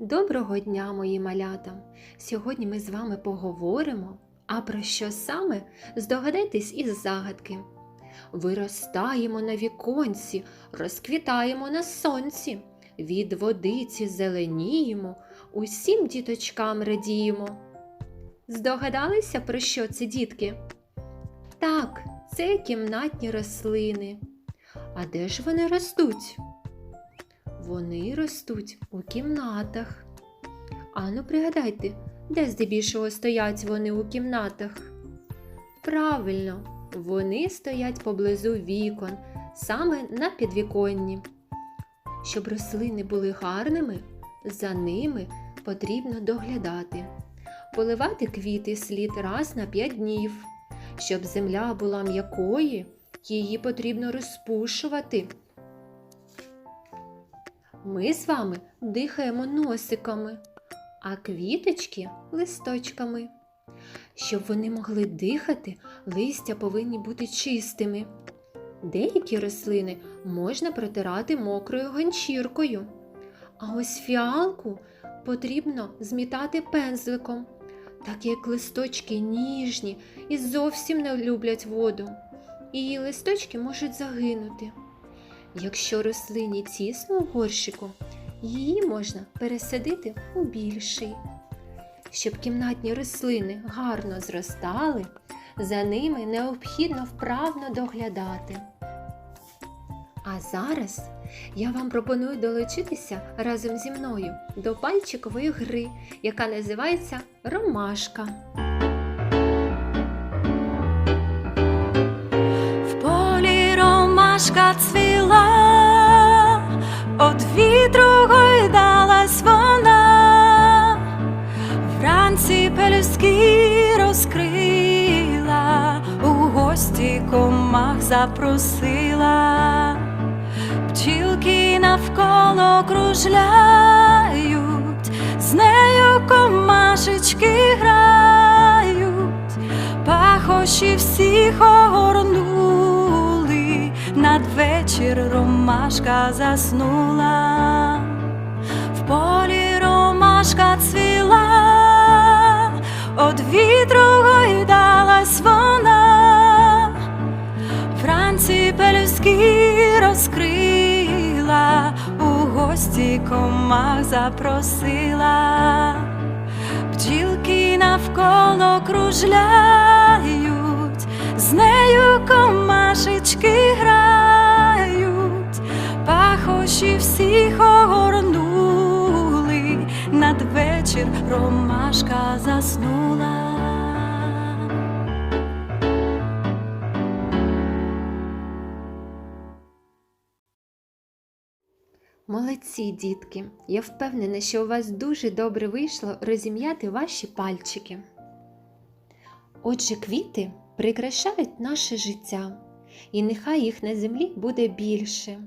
Доброго дня, мої малята! Сьогодні ми з вами поговоримо, а про що саме здогадайтесь із загадки. Виростаємо на віконці, розквітаємо на сонці, від водиці зеленіємо, усім діточкам радіємо. Здогадалися, про що це, дітки? Так, це кімнатні рослини. А де ж вони ростуть? Вони ростуть у кімнатах. Ану, пригадайте, де здебільшого стоять вони у кімнатах? Правильно, вони стоять поблизу вікон, саме на підвіконні. Щоб рослини були гарними, за ними потрібно доглядати. Поливати квіти слід раз на 5 днів. Щоб земля була м'якою, її потрібно розпушувати. Ми з вами дихаємо носиками, а квіточки листочками. Щоб вони могли дихати, листя повинні бути чистими. Деякі рослини можна протирати мокрою ганчіркою, а ось фіалку потрібно змітати пензликом, так як листочки ніжні і зовсім не люблять воду. Її листочки можуть загинути. Якщо рослині тісно у горщику, її можна пересадити у більший. Щоб кімнатні рослини гарно зростали, за ними необхідно вправно доглядати. А зараз я вам пропоную долучитися разом зі мною до пальчикової гри, яка називається Ромашка. Вітру гойдалась вона, вранці пелюстки розкрила, у гості комах запросила, пчілки навколо кружляють, з нею комашечки грають. Пахощі всіх огорнули, ромашка заснула, в полі ромашка цвіла, од вітру гойдалась вона, вранці пелюстки розкрила, у гості комах запросила. Бджілки навколо кружляють, з нею комашечки надвечір ромашка заснула. Молодці, дітки! Я впевнена, що у вас дуже добре вийшло розім'яти ваші пальчики. Отже, квіти прикрашають наше життя, і нехай їх на землі буде більше,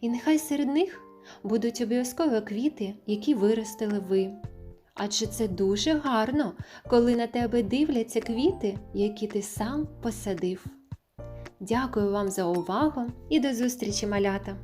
і нехай серед них будуть обов'язково квіти, які виростили ви. Адже це дуже гарно, коли на тебе дивляться квіти, які ти сам посадив. Дякую вам за увагу і до зустрічі, малята!